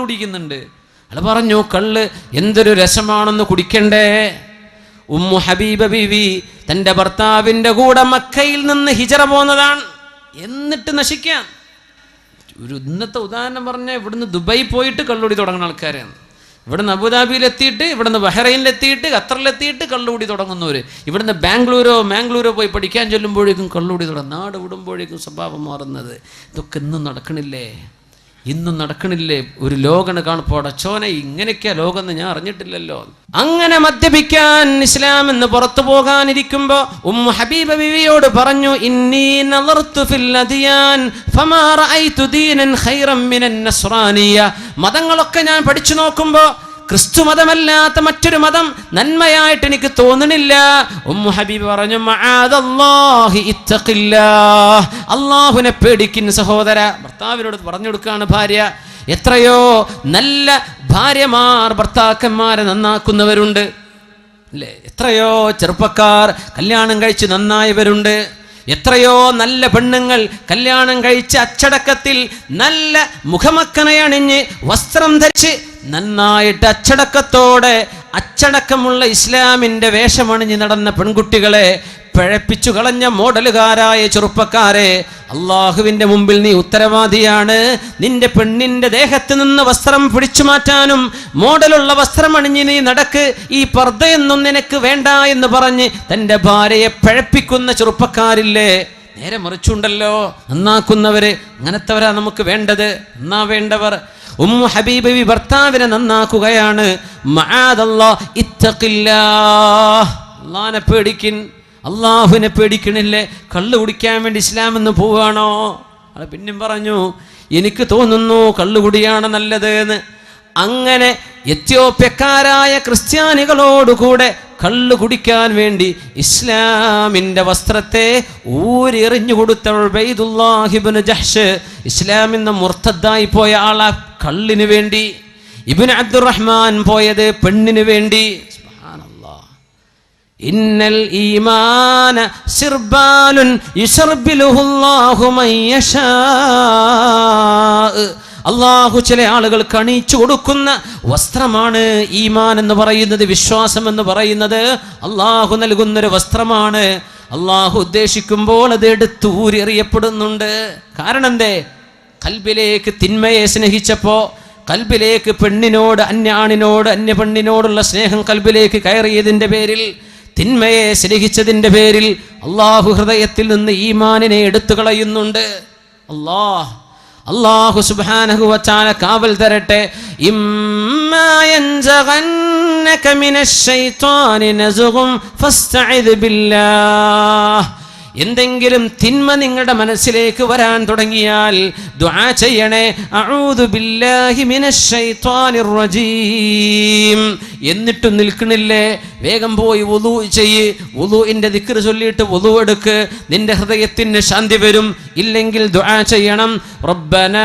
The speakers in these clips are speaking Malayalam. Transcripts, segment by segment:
കുടിക്കുന്നുണ്ട്. അയാൾ പറഞ്ഞു കള്ള് എന്തൊരു രസമാണെന്ന് കുടിക്കണ്ടേ? ഉമ്മു ഹബീബ ബിവി തന്റെ ഭർത്താവിന്റെ കൂടെ മക്കയിൽ നിന്ന് ഹിജറ പോന്നതാണ്. എന്നിട്ട് നശിക്കാം. ഒരു ഇന്നത്തെ ഉദാഹരണം പറഞ്ഞാൽ ഇവിടുന്ന് ദുബായി പോയിട്ട് കള്ളുടി തുടങ്ങുന്ന ആൾക്കാരാണ്. ഇവിടുന്ന് അബുദാബിയിലെത്തിയിട്ട് ഇവിടുന്ന് ബഹ്റൈനിലെത്തിയിട്ട് ഖത്തറിലെത്തിയിട്ട് കള്ളുകൂടി തുടങ്ങുന്നവർ ഇവിടുന്ന് ബാംഗ്ലൂരോ മാംഗ്ലൂരോ പോയി പഠിക്കാൻ ചെല്ലുമ്പോഴേക്കും കള്ളുകൂടി തുടങ്ങും. നാട് വിടുമ്പോഴേക്കും സ്വഭാവം മാറുന്നത്. ഇതൊക്കെ ഇന്നും നടക്കണില്ലേ? ഇന്നും നടക്കണില്ലേ? ഒരു ലോകണ് കാണുമ്പോൾ അടച്ചോനെ ഇങ്ങനെയൊക്കെയാ ലോകം എന്ന് ഞാൻ അറിഞ്ഞിട്ടില്ലല്ലോ. അങ്ങനെ മദ്യപിക്കാൻ ഇസ്ലാം എന്ന് പുറത്തു പോകാനിരിക്കുമ്പോ ഉമ്മ ഹബീബ ബിവിയോട് പറഞ്ഞു ഇന്നി ഫമാ ദീനൻ ഖൈറൻ മതങ്ങളൊക്കെ ഞാൻ പഠിച്ചു നോക്കുമ്പോ ക്രിസ്തു മതമല്ലാത്ത മറ്റൊരു മതം നന്മയായിട്ട് എനിക്ക് തോന്നണില്ല ഉമ്മു ഹബീബ് പറഞ്ഞു അള്ളാഹുനെ പേടിക്കുന്ന സഹോദര ഭർത്താവിനോട് പറഞ്ഞു കൊടുക്കുകയാണ് ഭാര്യ. എത്രയോ നല്ല ഭാര്യമാർ ഭർത്താക്കന്മാരെ നന്നാക്കുന്നവരുണ്ട്. അല്ലേ? എത്രയോ ചെറുപ്പക്കാർ കല്യാണം കഴിച്ച് നന്നായവരുണ്ട്. എത്രയോ നല്ല പെണ്ണുങ്ങൾ കല്യാണം കഴിച്ച് അച്ചടക്കത്തിൽ നല്ല മുഖമക്കനയണിഞ്ഞ് വസ്ത്രം ധരിച്ച് നന്നായിട്ട് അച്ചടക്കത്തോടെ അച്ചടക്കമുള്ള ഇസ്ലാമിന്റെ വേഷമണിഞ്ഞ് നടന്ന പെൺകുട്ടികളെ പിഴപ്പിച്ചു കളഞ്ഞ മോഡലുകാരായ ചെറുപ്പക്കാരെ അള്ളാഹുവിന്റെ മുമ്പിൽ നീ ഉത്തരവാദിയാണ്. നിന്റെ പെണ്ണിന്റെ ദേഹത്ത് നിന്ന് വസ്ത്രം പിടിച്ചു മാറ്റാനും മോഡലുള്ള വസ്ത്രം അണിഞ്ഞ് നീ നടക്ക് ഈ പർദ്ദയൊന്നും നിനക്ക് വേണ്ട എന്ന് പറഞ്ഞ് തന്റെ ഭാര്യയെ പിഴപ്പിക്കുന്ന ചെറുപ്പക്കാരില്ലേ? നേരെ മറിച്ചുണ്ടല്ലോ. നന്നാക്കുന്നവര് അങ്ങനത്തെവരാ നമുക്ക് വേണ്ടത്. നന്നാ വേണ്ടവർ ഉമ്മു ഹബീബി ഭർത്താവിനെ നന്നാക്കുകയാണ്. പേടിക്കിൻ. അള്ളാഹുവിനെ പേടിക്കണില്ലേ? കള്ള് കുടിക്കാൻ വേണ്ടി ഇസ്ലാം എന്ന് പോവുകയാണോ? അത് പിന്നെയും പറഞ്ഞു എനിക്ക് തോന്നുന്നു കള്ളുകുടിയാണ് നല്ലത് എന്ന് അങ്ങനെ എത്യോപ്യക്കാരായ ക്രിസ്ത്യാനികളോടുകൂടെ കള്ളു കുടിക്കാൻ വേണ്ടി ഇസ്ലാമിന്റെ വസ്ത്രത്തെ ഊരെറിഞ്ഞു കൊടുത്തവൾ ബൈദുല്ലാഹിബിന് ജഹ്ഷ്. ഇസ്ലാമിന്ന് മുർത്തദ്ദായി പോയ ആളാ കള്ളിന് വേണ്ടി ഇബിൻ അബ്ദുറഹ്മാൻ പോയത് പെണ്ണിനു വേണ്ടി. ഇന്നൽ ഈമാന സിർബാലുൻ അള്ളാഹു ചില ആളുകൾ കണിച്ചു കൊടുക്കുന്ന വസ്ത്രമാണ് ഈമാൻ എന്ന് പറയുന്നത് വിശ്വാസം എന്ന് പറയുന്നത്. അള്ളാഹു നൽകുന്നൊരു വസ്ത്രമാണ്. അള്ളാഹു ഉദ്ദേശിക്കുമ്പോൾ അത് എടുത്തൂരി അറിയപ്പെടുന്നുണ്ട് കാരണം എന്തേ? കൽബിലേക്ക് തിന്മയെ സ്നേഹിച്ചപ്പോൾ കൽബിലേക്ക് പെണ്ണിനോട് അന്യാണിനോട് അന്യ പെണ്ണിനോടുള്ള സ്നേഹം കൽബിലേക്ക് കയറിയതിന്റെ പേരിൽ തിന്മയെ സ്നേഹിച്ചതിന്റെ പേരിൽ അള്ളാഹു ഹൃദയത്തിൽ നിന്ന് ഈമാനിനെ എടുത്തു കളയുന്നുണ്ട്. അള്ളാഹ് അള്ളാഹു സുബ്ഹാനഹു വതആല കാവൽ തരട്ടെ. ഇമ്മാ എന്തെങ്കിലും തിന്മ നിങ്ങളുടെ മനസ്സിലേക്ക് വരാൻ തുടങ്ങിയാൽ ദുആ ചെയ്യണേ. എന്നിട്ടും നിൽക്കണില്ലേ? വേഗം പോയി വുളു ചെയ്യ്. വുളുവിന്റെ ദിക്ർ ചൊല്ലിയിട്ട് വുളു എടുക്ക്. നിന്റെ ഹൃദയത്തിന് ശാന്തി വരും. ഇല്ലെങ്കിൽ ദുആ ചെയ്യണം. റബ്ബന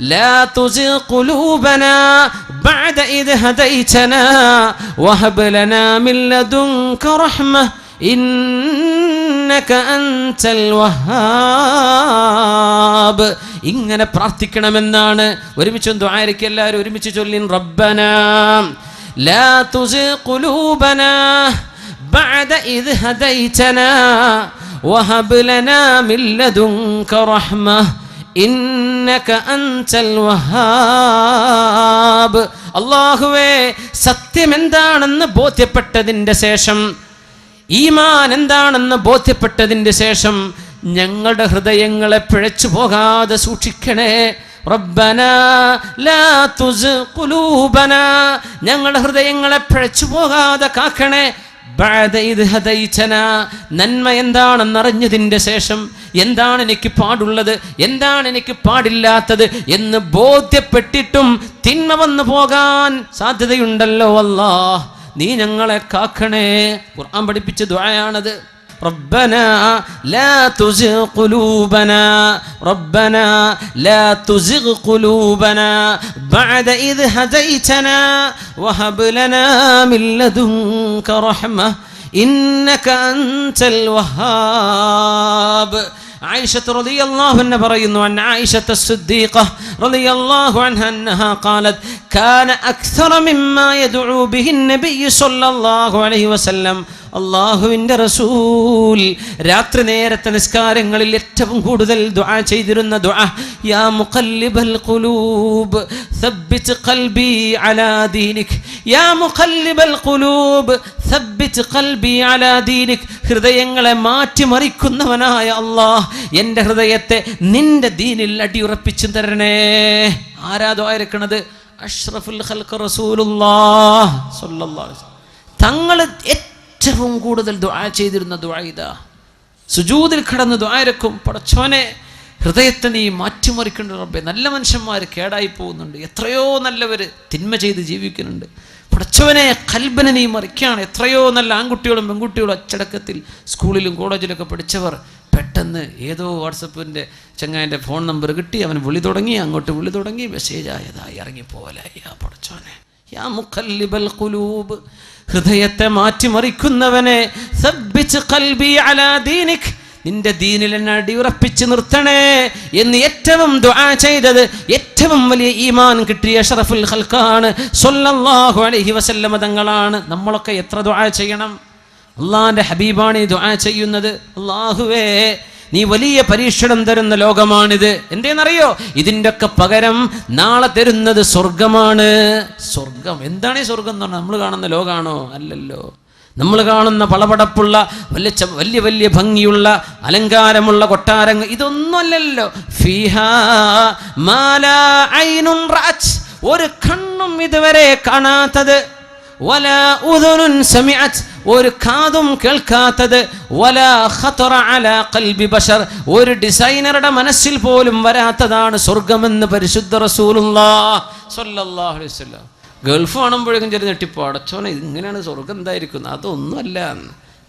ലാ തുസി ഖുലൂബന ബഅദ ഇദ് ഹദൈതന വഹബ് ലനാ മിൻ ലദുൻക റഹ്മ. ഇന്നക അൻതൽ വഹാബ് ഇങ്ങനെ പ്രാർത്ഥിക്കണമെന്നാണ് ഒരുമിച്ച് ദ്വാരയ്ക്ക് എല്ലാവരും ഒരുമിച്ച് ചൊല്ലിൻ റബ്ബന ലാ തുസിഗ് ഖുലൂബന بعد إذ هديتنا وهب لنا من لدنك رحمة إنك أنت الوهاب അള്ളാഹുവേ സത്യം എന്താണെന്ന് ബോധ്യപ്പെട്ടതിൻ്റെ ശേഷം ഈമാൻ എന്താണെന്ന് ബോധ്യപ്പെട്ടതിന്റെ ശേഷം ഞങ്ങളുടെ ഹൃദയങ്ങളെ പിഴച്ചു പോകാതെ സൂക്ഷിക്കണേ. റബ്ബന ലാ ഞങ്ങളുടെ ഹൃദയങ്ങളെ പിഴച്ചു പോകാതെ കാക്കണേ. നന്മ എന്താണെന്നറിഞ്ഞതിന്റെ ശേഷം എന്താണ് എനിക്ക് പാടുള്ളത്? എന്താണ് എനിക്ക് പാടില്ലാത്തത്? എന്ന് ബോധ്യപ്പെട്ടിട്ടും തിന്മ വന്നു പോകാൻ സാധ്യതയുണ്ടല്ലോ അല്ലാഹ്. നീ ഞങ്ങളെ കാക്കണേ ഖുർആൻ പഠിപ്പിച്ച ദുആയാണത് ربنا لا تزغ قلوبنا ربنا لا تزغ قلوبنا بعد إذ هديتنا وهب لنا من لدنك رحمة إنك أنت الوهاب ആയിഷത്ത് റളിയല്ലാഹു അൻഹ പറയുന്നു അൻ ആയിഷത്ത് الصديقة رضي الله عنها أنها قالت كان أكثر مما يدعو به النبي صلى الله عليه وسلم അള്ളാഹുവിൻ്റെ റസൂൽ രാത്രി നേരത്തെ നിസ്കാരങ്ങളിൽ ഏറ്റവും കൂടുതൽ ദുആ ചെയ്തിരുന്ന ദുആ യാ മുഖല്ലിബൽ ഖുലൂബ് ثبت قلبي على دينك യാ മുഖല്ലിബൽ ഖുലൂബ് ثبت قلبي على دينك ഹൃദയങ്ങളെ മാറ്റിമറിക്കുന്നവനായ അള്ളാഹ് എൻ്റെ ഹൃദയത്തെ നിന്റെ ദീനിൽ അടിയുറപ്പിച്ചു തരണേ ആരാ ദുആ ഇറക്കണത് അഷ്റഫുൽ ഖൽഖ് റസൂലുള്ളാഹ് തങ്ങൾ ഏറ്റവും കൂടുതൽ ദുആ ചെയ്തിരുന്ന ദുആ ഇതാ. സുജൂദിൽ കിടന്ന് ദ്വാരക്കും പടച്ചോനെ ഹൃദയത്തെ നീ മാറ്റിമറിക്കേണ്ട റബ്ബെ. നല്ല മനുഷ്യന്മാർ കേടായി പോകുന്നുണ്ട്. എത്രയോ നല്ലവർ തിന്മ ചെയ്ത് ജീവിക്കുന്നുണ്ട്. പടച്ചവനെ കൽബനെ നീ മറിക്കുകയാണ്. എത്രയോ നല്ല ആൺകുട്ടികളും പെൺകുട്ടികളും അച്ചടക്കത്തിൽ സ്കൂളിലും കോളേജിലൊക്കെ പഠിച്ചവർ പെട്ടെന്ന് ഏതോ വാട്സപ്പിന്റെ ചങ്ങാന്റെ ഫോൺ നമ്പർ കിട്ടി അവൻ വിളി തുടങ്ങി അങ്ങോട്ട് വിളി തുടങ്ങി മെസ്സേജ് ആയതായി ഇറങ്ങിപ്പോലായി ആ പടച്ചോനെ. യാ മുഖല്ലിബൽ ഖുലൂബ് ഹൃദയത്തെ മാറ്റിമറിക്കുന്നവനെ നിന്റെ ദീനിൽ എന്നെ അടിയുറപ്പിച്ച് നിർത്തണേ എന്ന് ഏറ്റവും ദുആ ചെയ്തത് ഏറ്റവും വലിയ ഈമാൻ കിട്ടിയ ഷറഫുൽ ഹൽക്കാണ് സ്വല്ലല്ലാഹു അലഹി വസല്ലമ തങ്ങളാണ്. നമ്മളൊക്കെ എത്ര ദുആ ചെയ്യണം? അള്ളാഹിന്റെ ഹബീബാണ് ഈ ദുആ ചെയ്യുന്നത്. അള്ളാഹുവേ നീ വലിയ പരീക്ഷണം തരുന്ന ലോകമാണിത്. എന്തേന്നറിയോ? ഇതിന്റെ ഒക്കെ പകരം നാളെ തരുന്നത് സ്വർഗമാണ് സ്വർഗം എന്താണ് ഈ സ്വർഗം എന്ന് പറഞ്ഞാൽ നമ്മൾ കാണുന്ന ലോകമാണോ അല്ലല്ലോ. നമ്മൾ കാണുന്ന പളപടപ്പുള്ള വലിയ വലിയ വലിയ ഭംഗിയുള്ള അലങ്കാരമുള്ള കൊട്ടാരങ്ങൾ ഇതൊന്നുമല്ലല്ലോ. ഫീഹാ മാലാ ഐനുൻ. ഒരു കണ്ണും ഇതുവരെ കാണാത്തത്. വല ഉദുനുൻ സമിഅത് ഒരു കാതും കേൾക്കാത്തത് ബശർ ഒരു ഡിസൈനറുടെ മനസ്സിൽ പോലും വരാത്തതാണ് സ്വർഗമെന്ന് പരിശുദ്ധ വസല്ലം. ഗൾഫ് കാണുമ്പോഴേക്കും ചെറിയ ഞെട്ടിപ്പോ. അടച്ചോനെ ഇങ്ങനെയാണ് സ്വർഗം എന്തായിരിക്കുന്നത്? അതൊന്നുമല്ല.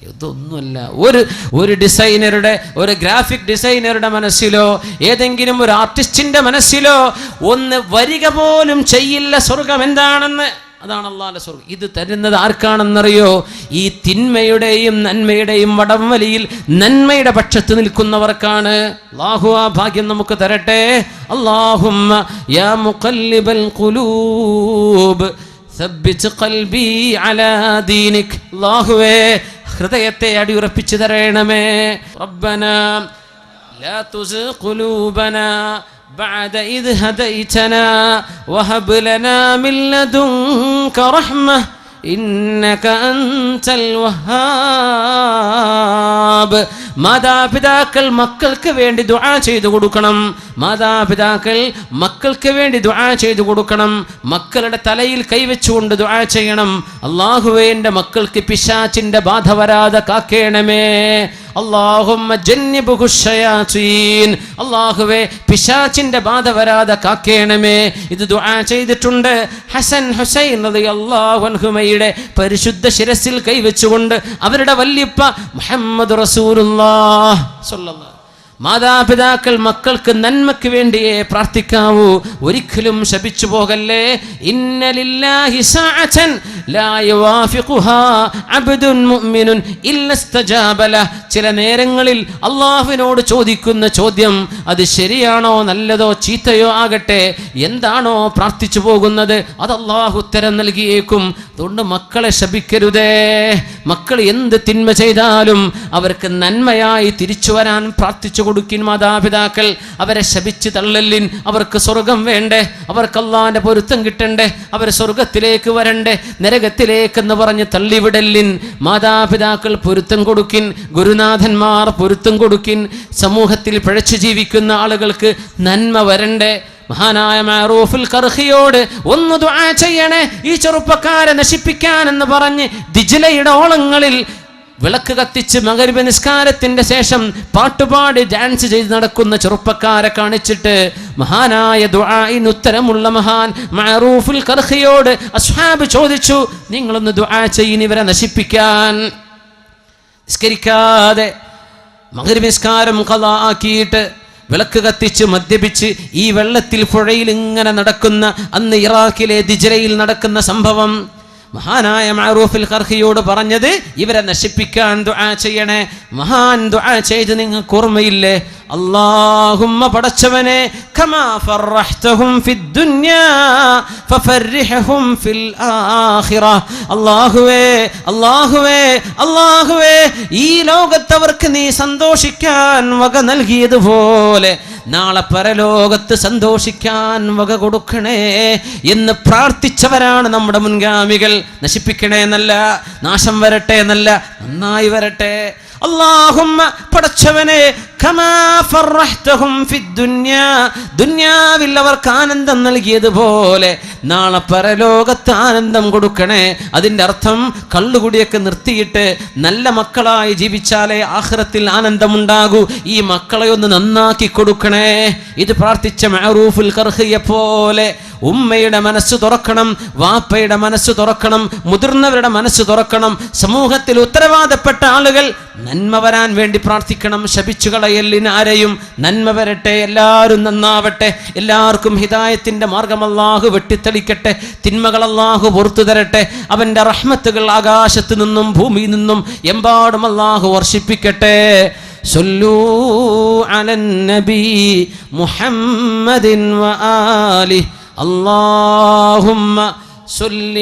ഇതൊന്നുമല്ല. ഒരു ഒരു ഡിസൈനറുടെ ഒരു ഗ്രാഫിക് ഡിസൈനറുടെ മനസ്സിലോ ഏതെങ്കിലും ഒരു ആർട്ടിസ്റ്റിന്റെ മനസ്സിലോ ഒന്ന് വരിക പോലും ചെയ്യില്ല സ്വർഗം എന്താണെന്ന്. അതാണ് അള്ളാന്റെ സ്വർഗം ഇത് തരുന്നത് ആർക്കാണെന്നറിയോ? ഈ തിന്മയുടെയും നന്മയുടെയും വടംവലിയിൽ നന്മയുടെ പക്ഷത്ത് നിൽക്കുന്നവർക്കാണ്. അള്ളാഹു ആ ഭാഗ്യം നമുക്ക് തരട്ടെ. അള്ളാഹുമ്മ യാ മുഖല്ലിബൽ ഖുലൂബ് അലാ ദീനിക്. ഹൃദയത്തെ അടിയുറപ്പിച്ചു തരണമേ. റബ്ബന ലാ തുസ് ഖുലൂബനാ بعد إذ هديتنا وهب لنا من لدنك رحمة إنك أنت الوهاب മാതാപിതാക്കൾ മക്കൾക്ക് വേണ്ടി ദുആ ചെയ്തു കൊടുക്കണം മാതാപിതാക്കൾ മക്കൾക്ക് വേണ്ടി ദുആ ചെയ്തു കൊടുക്കണം മക്കളുടെ തലയിൽ കൈവച്ചുകൊണ്ട് ദുആ ചെയ്യണം അള്ളാഹുവേ എൻ്റെ മക്കൾക്ക് പിശാച്ചിൻ്റെ ബാധ വരാതെ കാക്കേണമേ അള്ളാഹുമ്മ ജന്യബുഹു ശയാത്തീൻ അള്ളാഹുവേ പിശാച്ചിന്റെ ബാധ വരാതെ കാക്കേണമേ. ഇത് ദുആ ചെയ്തിട്ടുണ്ട്. ഹസൻ ഹുസൈൻ റളിയല്ലാഹു അൻഹുമയുടെ പരിശുദ്ധ ശിരസിൽ കൈവച്ചുകൊണ്ട് അവരുടെ വല്യപ്പ മുഹമ്മദ് സ്വല്ലല്ലാഹു. മാതാപിതാക്കൾ മക്കൾക്ക് നന്മയ്ക്ക് വേണ്ടിയേ പ്രാർത്ഥിക്കാവൂ. ഒരിക്കലും ശപിച്ചു പോകല്ലേ. ചില നേരങ്ങളിൽ അള്ളാഹുവിനോട് ചോദിക്കുന്ന ചോദ്യം അത് ശരിയാണോ നല്ലതോ ചീത്തയോ ആകട്ടെ? എന്താണോ പ്രാർത്ഥിച്ചു പോകുന്നത്? അത് അള്ളാഹു ഉത്തരം നൽകിയേക്കും. അതുകൊണ്ട് മക്കളെ ശപിക്കരുതേ. മക്കൾ എന്ത് തിന്മ ചെയ്താലും അവർക്ക് നന്മയായി തിരിച്ചു വരാൻ പ്രാർത്ഥിച്ചു കൊടുക്കിൻ മാതാപിതാക്കൾ. അവരെ ശപിച്ച് തള്ളലിൻ അവർക്ക് സ്വർഗം വേണ്ടേ? അവർക്ക് അള്ളാഹിന്റെ പൊരുത്തം കിട്ടണ്ടേ? അവർ സ്വർഗത്തിലേക്ക് വരണ്ടേ? നരകത്തിലേക്കെന്ന് പറഞ്ഞ് തള്ളിവിടല്ലിൻ മാതാപിതാക്കൾ പൊരുത്തം കൊടുക്കിൻ ഗുരുനാഥന്മാർ പൊരുത്തം കൊടുക്കിൻ സമൂഹത്തിൽ പിഴച്ചു ജീവിക്കുന്ന ആളുകൾക്ക് നന്മ വരണ്ടേ? മഹാനായ മാറൂഫുൽ കർഹിയോട് ഒന്ന് ചെയ്യണേ ഈ ചെറുപ്പക്കാരെ നശിപ്പിക്കാൻ എന്ന് പറഞ്ഞ് ദിജിലയുടെ ഓളങ്ങളിൽ വിളക്ക് കത്തിച്ച് മകരിബ നിസ്കാരത്തിന്റെ ശേഷം പാട്ടുപാടി ഡാൻസ് ചെയ്ത് നടക്കുന്ന ചെറുപ്പക്കാരെ കാണിച്ചിട്ട് മഹാനായ ദുആഇന് ഉത്തരമുള്ള മഹാൻ മാറൂഫുൽ കർഹിയോട് അസ്ഹാബ് ചോദിച്ചു നിങ്ങളൊന്ന് ദുആ ചെയ്യുന്നവരെ നശിപ്പിക്കാൻ. നിസ്കരിക്കാതെ മകരിബ് നിസ്കാരം കഥ ആക്കിയിട്ട് വിളക്ക് കത്തിച്ച് മദ്യപിച്ച് ഈ വെള്ളത്തിൽ പുഴയിൽ ഇങ്ങനെ നടക്കുന്ന അന്ന് ഇറാഖിലെ ദിജരയിൽ നടക്കുന്ന സംഭവം മഹാനായ മാറൂഫിൽ ഖർഹിയോട് പറഞ്ഞത് ഇവരെ നശിപ്പിക്കാൻ ദുആ ചെയ്യണേ മഹാൻ ദുആ ചെയ്ത് നിങ്ങൾക്ക് ഓർമ്മയില്ലേ? അല്ലാഹുമ്മ പടച്ചവനെ അള്ളാഹുവേ അള്ളാഹുവേ അല്ലാഹുവേ ഈ ലോകത്തവർക്ക് നീ സന്തോഷിക്കാൻ വക നൽകിയതുപോലെ നാളെ പരലോകത്ത് സന്തോഷിക്കാൻ വക കൊടുക്കണേ എന്ന് പ്രാർത്ഥിച്ചവരാണ് നമ്മുടെ മുൻഗാമികൾ. നശിപ്പിക്കണേ എന്നല്ല നാശം വരട്ടെ എന്നല്ല നന്നായി വരട്ടെ. അള്ളാഹുമ്മ പടച്ചവനെ ദുന്യാവിൽ അവർക്ക് ആനന്ദം നൽകിയതുപോലെ നാളെ പരലോകത്ത് ആനന്ദം കൊടുക്കണേ. അതിന്റെ അർത്ഥം കള്ളുകുടിയൊക്കെ നിർത്തിയിട്ട് നല്ല മക്കളായി ജീവിച്ചാലേ ആഹ്റത്തിൽ ആനന്ദമുണ്ടാകൂ. ഈ മക്കളെ ഒന്ന് നന്നാക്കി കൊടുക്കണേ. ഇത് പ്രാർത്ഥിച്ച മഹറൂഫുൽ കർഹിയെ പോലെ ഉമ്മയുടെ മനസ്സ് തുറക്കണം വാപ്പയുടെ മനസ്സ് തുറക്കണം മുതിർന്നവരുടെ മനസ്സ് തുറക്കണം. സമൂഹത്തിൽ ഉത്തരവാദപ്പെട്ട ആളുകൾ നന്മ വരാൻ വേണ്ടി പ്രാർത്ഥിക്കണം ശപിച്ചു കളയലിന് ആരെയും നന്മ വരട്ടെ എല്ലാവരും നന്നാവട്ടെ എല്ലാവർക്കും ഹിദായത്തിന്റെ മാർഗം അല്ലാഹു വെട്ടിത്തെളിക്കട്ടെ തിന്മകൾ അല്ലാഹു പുറത്തു തരട്ടെ അവന്റെ റഹ്മത്തുകൾ ആകാശത്ത് നിന്നും ഭൂമിയിൽ നിന്നും എമ്പാടും അല്ലാഹു വർഷിപ്പിക്കട്ടെ صلوا على النبي محمد وآله اللهم صل